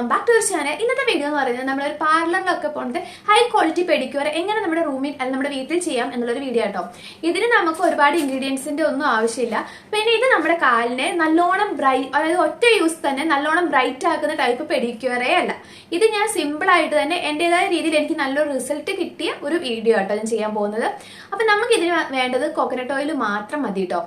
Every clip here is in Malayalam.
വെൽക്കം ബാക്ക് ടു ചാനൽ ഇന്നത്തെ വീഡിയോ എന്ന് പറയുന്നത് നമ്മളൊരു പാർലറിലൊക്കെ പോകുന്നത് ഹൈ ക്വാളിറ്റി പെഡിക്യൂർ എങ്ങനെ നമ്മുടെ റൂമിൽ അല്ലെങ്കിൽ നമ്മുടെ വീട്ടിൽ ചെയ്യാം എന്നുള്ളൊരു വീഡിയോ കേട്ടോ ഇതിന് നമുക്ക് ഒരുപാട് ഇൻഗ്രീഡിയൻസിന്റെ ഒന്നും ആവശ്യമില്ല. പിന്നെ ഇത് നമ്മുടെ കാലിനെ നല്ലോണം ബ്രൈ അതായത് ഒറ്റ യൂസ് തന്നെ നല്ലോണം ബ്രൈറ്റ് ആക്കുന്ന ടൈപ്പ് പെഡിക്യൂറേ അല്ല. ഇത് ഞാൻ സിമ്പിൾ ആയിട്ട് തന്നെ എന്റേതായ രീതിയിൽ എനിക്ക് നല്ലൊരു റിസൾട്ട് കിട്ടിയ ഒരു വീഡിയോ കേട്ടോ ഞാൻ ചെയ്യാൻ പോകുന്നത്. അപ്പൊ നമുക്ക് ഇതിന് വേണ്ടത് കോക്കനട്ട് ഓയിൽ മാത്രം മതി കേട്ടോ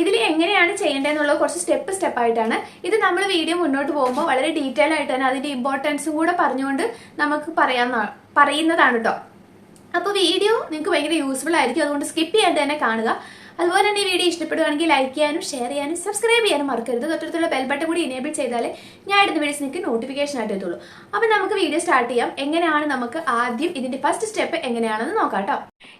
ഇതിൽ എങ്ങനെയാണ് ചെയ്യേണ്ടതെന്നുള്ളത് കുറച്ച് സ്റ്റെപ്പ് സ്റ്റെപ്പായിട്ടാണ് ഇത് നമ്മൾ വീഡിയോ മുന്നോട്ട് പോകുമ്പോൾ വളരെ ഡീറ്റെയിൽ ആയിട്ട് തന്നെ അതിന്റെ ഇമ്പോർട്ടൻസും കൂടെ പറഞ്ഞുകൊണ്ട് നമുക്ക് പറയാവുന്ന പറയുന്നതാണ് കേട്ടോ അപ്പോൾ വീഡിയോ നിങ്ങൾക്ക് ഭയങ്കര യൂസ്ഫുൾ ആയിരിക്കും. അതുകൊണ്ട് സ്കിപ്പ് ചെയ്യാണ്ട് തന്നെ കാണുക. അതുപോലെ തന്നെ ഈ വീഡിയോ ഇഷ്ടപ്പെടുകയാണെങ്കിൽ ലൈക്ക് ചെയ്യാനും ഷെയർ ചെയ്യാനും സബ്സ്ക്രൈബ് ചെയ്യാനും മറക്കരുത്. തൊട്ടടുത്തുള്ള ബെൽ ബട്ടൺ കൂടി ഇനേബിൾ ചെയ്താലേ ഞാൻ ഇടുന്ന വീഡിയോസ് നിങ്ങൾക്ക് നോട്ടിഫിക്കേഷൻ ആയിട്ട് എത്തുള്ളൂ. അപ്പോൾ നമുക്ക് വീഡിയോ സ്റ്റാർട്ട് ചെയ്യാം. എങ്ങനെയാണ് നമുക്ക് ആദ്യം ഇതിന്റെ ഫസ്റ്റ് സ്റ്റെപ്പ് എങ്ങനെയാണെന്ന് നോക്കാം കേട്ടോ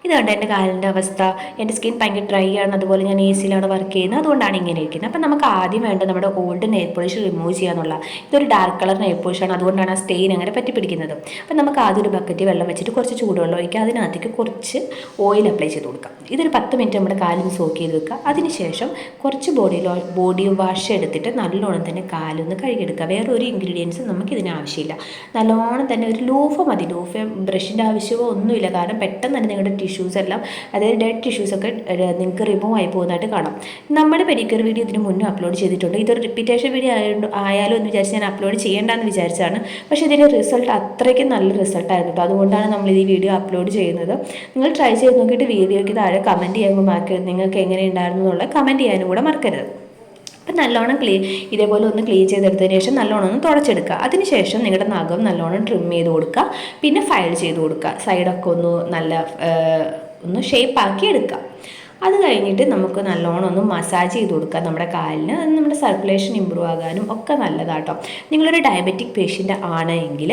ഇതുകൊണ്ട് എന്റെ കാലിന്റെ അവസ്ഥ. എന്റെ സ്കിൻ ഭയങ്കര ഡ്രൈ ആണ്. അതുപോലെ ഞാൻ എ സിയിലാണ് വർക്ക് ചെയ്യുന്നത്. അതുകൊണ്ടാണ് ഇങ്ങനെ ഇരിക്കുന്നത്. അപ്പം നമുക്ക് ആദ്യം വേണ്ടത് നമ്മുടെ ഓൾഡ് നെയിൽ പോളിഷ് റിമൂവ് ചെയ്യാന്നുള്ള. ഇതൊരു ഡാർക്ക് കളർ നെയിൽ പോളിഷാണ് അതുകൊണ്ടാണ് ആ സ്റ്റെയിൻ അങ്ങനെ പറ്റി പിടിക്കുന്നത്. അപ്പം നമുക്ക് ആദ്യം ഒരു ബക്കറ്റ് വെള്ളം വെച്ചിട്ട് കുറച്ച് ചൂടുവെള്ളം ഒഴിക്കുക. അതിനകത്തേക്ക് കുറച്ച് ഓയിൽ അപ്ലൈ ചെയ്ത് കൊടുക്കാം. ഇതൊരു പത്ത് മിനിറ്റ് നമ്മുടെ കാലിൽ സോക്ക് ചെയ്ത് വെക്കുക. അതിനുശേഷം കുറച്ച് ബോഡി ലോ ബോഡി വാഷ് എടുത്തിട്ട് നല്ലോണം തന്നെ കാലൊന്ന് കഴുകിയെടുക്കുക. വേറെ ഒരു ഇൻഗ്രീഡിയൻസും നമുക്ക് ഇതിന് ആവശ്യമില്ല. നല്ലോണം തന്നെ ഒരു ലൂഫ് മതി. ലൂഫ് ബ്രഷിന്റെ ആവശ്യമോ ഒന്നുമില്ല. കാരണം പെട്ടെന്ന് തന്നെ നിങ്ങളുടെ ടിഷ്യൂസ് എല്ലാം അതായത് ഡെഡ് ടിഷ്യൂസ് ഒക്കെ നിങ്ങൾക്ക് റിമൂവ് ആയി പോകുന്നതായിട്ട് കാണാം. നമ്മുടെ പെഡിക്കർ വീഡിയോ ഇതിന് മുന്നേ അപ്ലോഡ് ചെയ്തിട്ടുണ്ട്. ഇതൊരു റിപ്പീറ്റേഷൻ വീഡിയോ ആയതുകൊണ്ട് ആയാലും എന്ന് വിചാരിച്ച് ഞാൻ അപ്ലോഡ് ചെയ്യേണ്ടെന്ന് വിചാരിച്ചാണ് പക്ഷേ ഇതിന്റെ റിസൾട്ട് അത്രയ്ക്ക് നല്ല റിസൾട്ടായിരുന്നു കേട്ടോ അതുകൊണ്ടാണ് നമ്മൾ ഈ വീഡിയോ അപ്ലോഡ് ചെയ്യുന്നത്. നിങ്ങൾ ട്രൈ ചെയ്ത് നോക്കിയിട്ട് വീഡിയോയ്ക്ക് താഴെ കമന്റ് ചെയ്യുമ്പോൾ മറക്കരുത് നിങ്ങൾക്ക് എങ്ങനെ ഉണ്ടായിരുന്നു എന്നുള്ള കമന്റ് ചെയ്യാനും കൂടെ മറക്കരുത്. അപ്പം നല്ലോണം ക്ലീൻ ഇതേപോലെ ഒന്ന് ക്ലീൻ ചെയ്തെടുത്തതിന് ശേഷം നല്ലോണം ഒന്ന് തുടച്ചെടുക്കുക. അതിനുശേഷം നിങ്ങളുടെ നഖം നല്ലോണം ട്രിം ചെയ്ത് കൊടുക്കുക. പിന്നെ ഫയൽ ചെയ്ത് കൊടുക്കുക. സൈഡൊക്കെ ഒന്ന് നല്ല ഒന്ന് ഷേപ്പാക്കി എടുക്കുക. അത് കഴിഞ്ഞിട്ട് നമുക്ക് നല്ലോണം ഒന്ന് മസാജ് ചെയ്ത് കൊടുക്കാം നമ്മുടെ കാലിന്. അത് നമ്മുടെ സർക്കുലേഷൻ ഇമ്പ്രൂവ് ആകാനും ഒക്കെ നല്ലതാട്ടോ. നിങ്ങളൊരു ഡയബറ്റിക് പേഷ്യന്റ് ആണെങ്കിൽ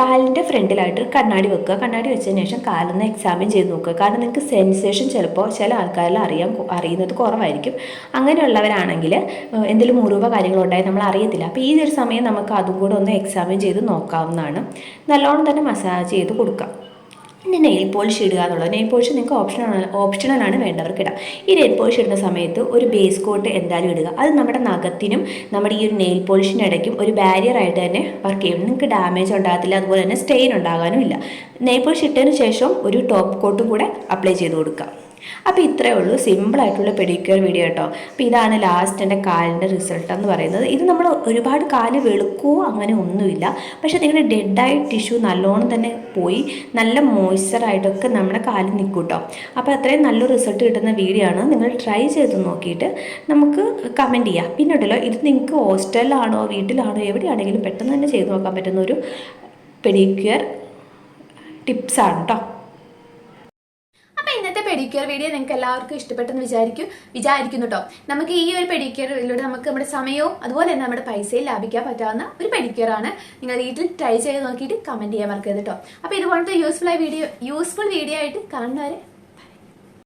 കാലിന്റെ ഫ്രണ്ടിലായിട്ട് കണ്ണാടി വെക്കുക. കണ്ണാടി വെച്ചതിന് ശേഷം കാലൊന്ന് എക്സാമിൻ ചെയ്ത് നോക്കുക. കാരണം നിങ്ങൾക്ക് സെൻസേഷൻ ചിലപ്പോൾ ചില ആൾക്കാരിൽ അറിയാൻ അറിയുന്നത് കുറവായിരിക്കും. അങ്ങനെയുള്ളവരാണെങ്കിൽ എന്തെങ്കിലും മുറിവോ കാര്യങ്ങളുണ്ടായി നമ്മൾ അറിയത്തില്ല. അപ്പോൾ ഈ ഒരു സമയം നമുക്ക് അതും കൂടെ ഒന്ന് എക്സാമിൻ ചെയ്ത് നോക്കാവുന്നതാണ്. നല്ലോണം തന്നെ മസാജ് ചെയ്ത് കൊടുക്കാം. പിന്നെ നെയിൽ പോളിഷ് ഇടുക എന്നുള്ളത്. നെയിൽ പോളിഷ് നിങ്ങൾക്ക് ഓപ്ഷണൽ ഓപ്ഷണലാണ് വേണ്ടവർക്ക് ഇടാം. ഈ നെയിൽ പോളിഷ് ഇടുന്ന സമയത്ത് ഒരു ബേസ് കോട്ട് എന്തായാലും ഇടുക. അത് നമ്മുടെ നഖത്തിനും നമ്മുടെ ഈ ഒരു നെയിൽ പോളിഷിന്റെ ഇടയ്ക്കും ഒരു ബാരിയർ ആയിട്ട് തന്നെ വർക്ക് ചെയ്യും. നിങ്ങൾക്ക് ഡാമേജ് ഉണ്ടാകത്തില്ല അതുപോലെ തന്നെ സ്റ്റെയിൻ ഉണ്ടാകാനും ഇല്ല. നെയിൽ പോളിഷ് ഇട്ടതിന് ശേഷം ഒരു ടോപ്പ് കോട്ടും കൂടെ അപ്ലൈ ചെയ്ത് കൊടുക്കുക. അപ്പോൾ ഇത്രയേ ഉള്ളൂ. സിമ്പിളായിട്ടുള്ള പെഡിക്യൂർ വീഡിയോ കേട്ടോ അപ്പോൾ ഇതാണ് ലാസ്റ്റ് എന്റെ കാലിന്റെ റിസൾട്ട് എന്ന് പറയുന്നത്. ഇത് നമ്മൾ ഒരുപാട് കാൽ വെളുക്കുമോ അങ്ങനെ ഒന്നുമില്ല. പക്ഷേ നിങ്ങളുടെ ഡെഡായ ടിഷ്യൂ നല്ലോണം തന്നെ പോയി. നല്ല മോയ്സ്ചറായിട്ടൊക്കെ നമ്മുടെ കാലിൽ നിൽക്കും കേട്ടോ അപ്പോൾ അത്രയും നല്ലൊരു റിസൾട്ട് കിട്ടുന്ന വീഡിയോ ആണ്. നിങ്ങൾ ട്രൈ ചെയ്ത് നോക്കിയിട്ട് നമുക്ക് കമന്റ് ചെയ്യാം. പിന്നെ ഉണ്ടല്ലോ ഇത് നിങ്ങൾക്ക് ഹോസ്റ്റലിലാണോ വീട്ടിലാണോ എവിടെയാണെങ്കിലും പെട്ടെന്ന് തന്നെ ചെയ്ത് നോക്കാൻ പറ്റുന്ന ഒരു പെഡിക്യൂർ ടിപ്സാണ് കേട്ടോ പെഡിക്യൂർ വീഡിയോ നിങ്ങൾക്ക് എല്ലാവർക്കും ഇഷ്ടപ്പെട്ടെന്ന് വിചാരിക്കും വിചാരിക്കുന്നു കേട്ടോ നമുക്ക് ഈ ഒരു പെഡിക്യൂറിലൂടെ നമുക്ക് നമ്മുടെ സമയവും അതുപോലെ തന്നെ നമ്മുടെ പൈസയും ലാഭിക്കാൻ പറ്റാവുന്ന ഒരു പെഡിക്യൂർ ആണ്. നിങ്ങൾ വീട്ടിൽ ട്രൈ ചെയ്ത് നോക്കിയിട്ട് കമന്റ് ചെയ്യാൻ മറക്കരുത് കേട്ടോ അപ്പൊ ഇതുപോലത്തെ യൂസ്ഫുൾ ആയ വീഡിയോ യൂസ്ഫുൾ വീഡിയോ ആയിട്ട് കാണുന്നവരെ